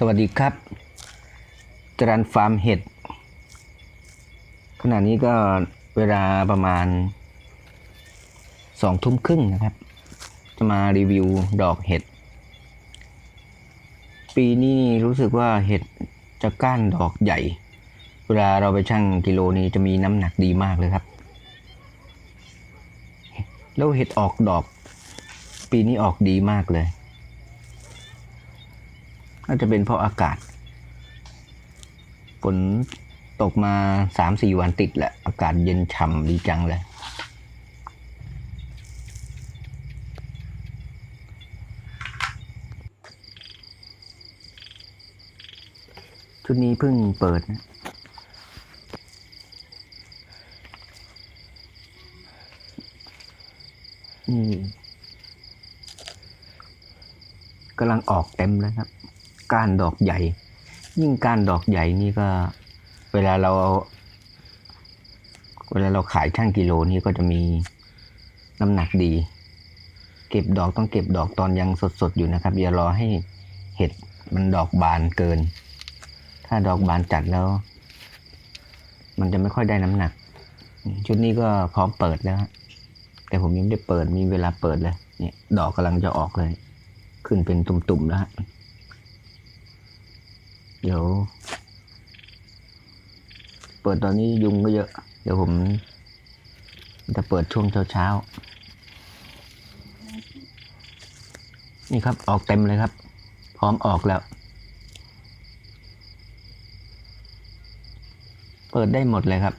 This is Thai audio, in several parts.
สวัสดีครับ จรันฟาร์มเห็ด ขณะนี้ก็เวลาประมาณสองทุ่มครึ่งนะครับ จะมารีวิวดอกเห็ด ปีนี้รู้สึกว่าเห็ดจะก้านดอกใหญ่ เวลาเราไปชั่งกิโลนี้จะมีน้ำหนักดีมากเลยครับ แล้วเห็ดออกดอก ปีนี้ออกดีมากเลย น่าจะเป็นเพราะอากาศฝนตกมาสามสี่วันติดแหละ อากาศเย็นฉ่ำดีจังเลยชุดนี้เพิ่งเปิดนะนี่กำลังออกเต็มแล้วครับ ก้านดอกใหญ่ ยิ่งก้านดอกใหญ่นี่ก็ เวลาเราเวลาเราขายช่างกิโลนี่ก็จะมีน้ำหนักดี เก็บดอกต้องเก็บดอกตอนยังสดๆอยู่นะครับ อย่ารอให้เห็ดมันดอกบานเกิน ถ้าดอกบานจัดแล้ว มันจะไม่ค่อยได้น้ำหนัก ชุดนี้ก็พร้อมเปิดแล้วแต่ผมยังไม่ได้เปิดมีเวลาเปิดเลย เนี่ย ดอกกำลังจะออกเลย ขึ้นเป็นตุ่มๆแล้ว เดี๋ยว เปิดตอนนี้ยุงก็เยอะ เดี๋ยวผมจะเปิดช่วงเช้าๆ นี่ครับออกเต็มเลยครับ พร้อมออกแล้ว เปิดได้หมดเลยครับ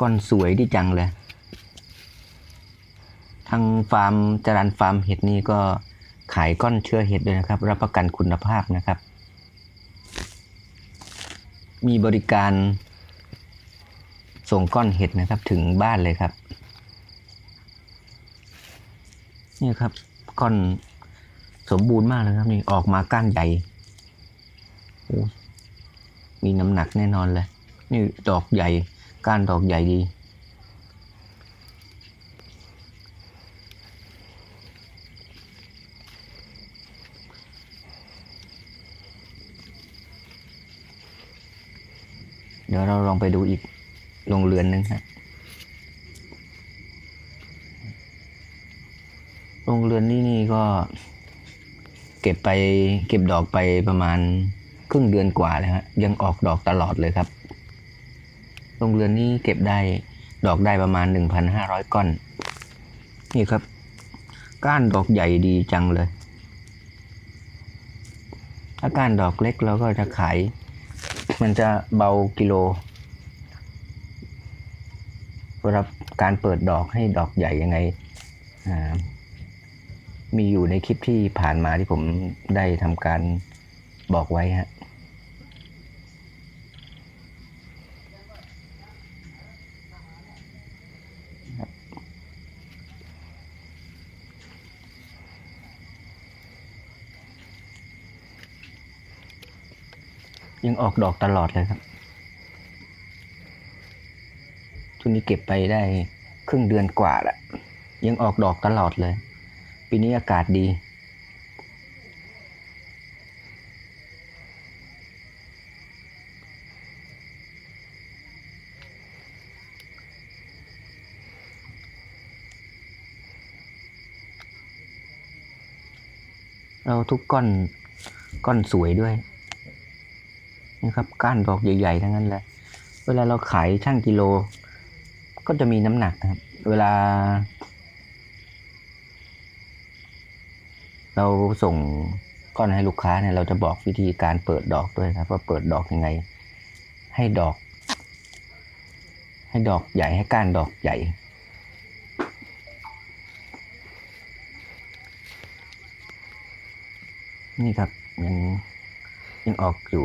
ก้อนสวยดีจังเลย ทางฟาร์มจรันฟาร์มเห็ดนี่ก็ ขายก้อนเชื้อเห็ดด้วยนะครับ รับประกันคุณภาพนะครับ มีบริการส่งก้อนเห็ดนะครับถึงบ้านเลยครับ นี่ครับก้อนสมบูรณ์มากเลยครับนี่ออกมาก้านใหญ่มีน้ำหนักแน่นอนเลย นี่ดอกใหญ่ก้านดอกใหญ่ดี เดี๋ยวเราลองไปดูอีกโรงเรือนหนึงครับโรงเรือนนี้นี่ก็ เก็บไป เก็บดอกไปประมาณครึ่งเดือนกว่าเลยฮะยังออกดอกตลอดเลยครับ โรงเรือนนี้เก็บได้ดอกได้ประมาณหนึ่งพันห้าร้อยก้อน นี่ครับ ก้านดอกใหญ่ดีจังเลย ถ้าก้านดอกเล็กเราก็จะขาย มันจะเบากิโลสำหรับการเปิดดอกให้ดอกใหญ่ยังไง มีอยู่ในคลิปที่ผ่านมาที่ผมได้ทำการบอกไว้ฮะ ยังออกดอกตลอดเลยครับช่วงนี้เก็บไปได้ครึ่งเดือนกว่าแล้วยังออกดอกตลอดเลย ปีนี้อากาศดี เราทุกก้อนก้อนสวยด้วย นะครับก้านดอกใหญ่ๆทั้งนั้นเลยเวลาเราขายช่างกิโล ก็จะมีน้ำหนักนะครับ เวลา เราส่งก้อนให้ลูกค้าเนี่ยเราจะบอกวิธีการเปิดดอกด้วยครับว่าเปิดดอกยังไง ให้ดอก ให้ดอกใหญ่ให้ก้านดอกใหญ่นี่ครับยังยังออกอยู่